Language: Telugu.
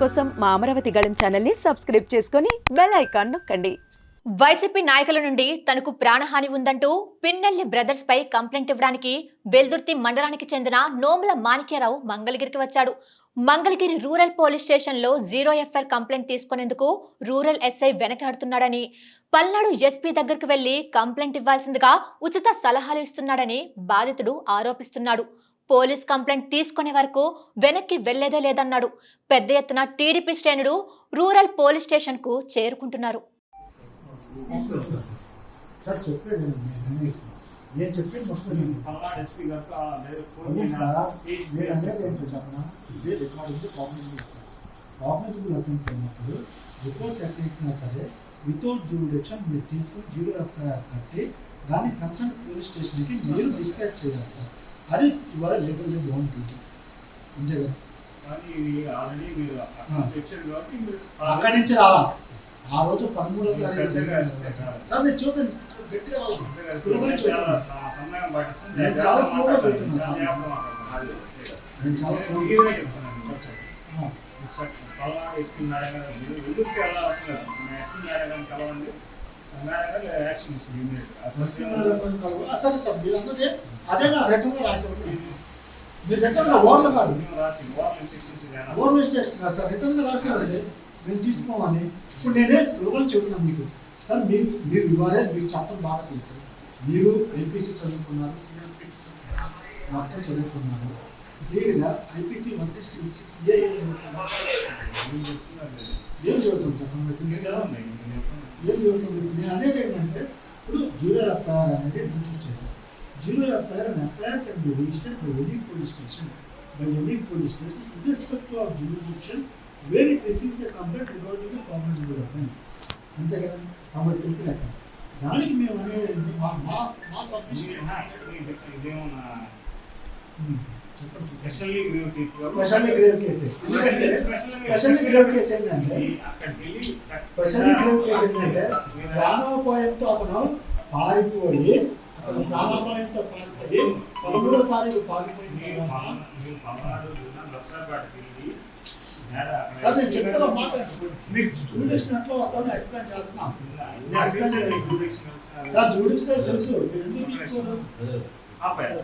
కోసం మా అమరావతి గళం ఛానల్ని సబ్స్క్రైబ్ చేసుకొని బెల్ ఐకాన్ నొక్కండి. వైసీపీ నాయకుల నుండి తనకు ప్రాణహాని ఉందంటూ పిన్నెల్లి బ్రదర్స్ పై కంప్లైంట్ ఇవ్వడానికి వెల్దుర్తి మండలానికి చెందిన నోముల మాణిక్యరావు మంగళగిరికి వచ్చాడు. మంగళగిరి రూరల్ పోలీస్ స్టేషన్లో జీరో ఎఫ్ఐఆర్ కంప్లైంట్ తీసుకునేందుకు రూరల్ ఎస్ఐ వెనకాడుతున్నాడని పల్నాడు ఎస్పీ దగ్గరకు వెళ్ళి కంప్లైంట్ ఇవ్వాల్సిందిగా ఉచిత సలహాలు ఇస్తున్నాడని బాధితుడు ఆరోపిస్తున్నాడు. పోలీస్ కంప్లైంట్ తీసుకునే వరకు వెనక్కి వెళ్ళేదే లేదన్నాడు. పెద్ద ఎత్తున టీడీపీ శ్రేణులు రూరల్ పోలీస్ స్టేషన్కు చేరుకుంటున్నారు రిపోర్ట్ సరే వితౌట్ జ్యూరిడిక్షన్ మీరు తీసుకుని కట్టి దాన్ని కన్సర్న్ పోలీస్ స్టేషన్కి మీరు డిస్పాచ్ చేయాలి సార్. అది ఇవాళ ఓన్ డ్యూటీ అంతే కదా అక్కడ నుంచి రావాలి ఆ రోజు పదమూడో తారీఖు. సార్ నేను చూడండి గట్టిగా చాలా నేను స్లోగా నేను స్లోగా చెప్తున్నాను అసలు పల్నాడు సార్ మీరు అన్నది అదే నా రిటర్న్ రాసి మీరు రిటర్న్ ఓర్లు కాదు రాసి మిస్టేక్స్ కాదు సార్ రిటర్న్గా ఇవ్వండి మేము తీసుకోమని ఇప్పుడు నేనే లోకల్ చెప్తున్నాను మీకు సార్ మీరు మీరు ఇవ్వాలే మీకు చెప్పడం బాగా తెలుసు మీరు ఐపీసీ చదువుకున్నారు సిఆర్పిసి చదువుకున్నారు మొత్తం చదువుకున్నారు క్లియర్గా IPC one sixty six A ఏం చదువుతుంది సార్ ఏం జరుగుతుంది నేను అనేది ఏంటంటే ఇప్పుడు జీరో ఎఫ్ఐఆర్ అనేది ఇంట్రడ్యూస్ చేశారు. Zero FIR and FIR can be registered by any police station by any police station in respect of jurisdiction where it receives a complaint regarding the common offence అంతే కదా? కాబట్టి తెలుసు కదా సార్. దానికి మేము అనేది? మా మా సబ్మిషన్ ఇదేమన్నా చెప్పండి specially grave case specially grave cases. ఎందుకంటే స్పెషల్లీ గ్రేవ్ కేసు ఏంటంటే స్పెషల్లీ గ్రేవ్ కేసు ఏంటంటే ప్రాణాపాయంతో అతను పారిపోయి అతను ప్రాణాపాయంతో పారిపోయి పదమూడో తారీఖు తర్వాత సార్ నేను మాట మీకు వస్తామని ఎక్స్ప్లెయిన్ చేస్తున్నాం. సార్ జూడిషన్ తెలుసు. మీరు ఎందుకు తీసుకోరు? ఆపారు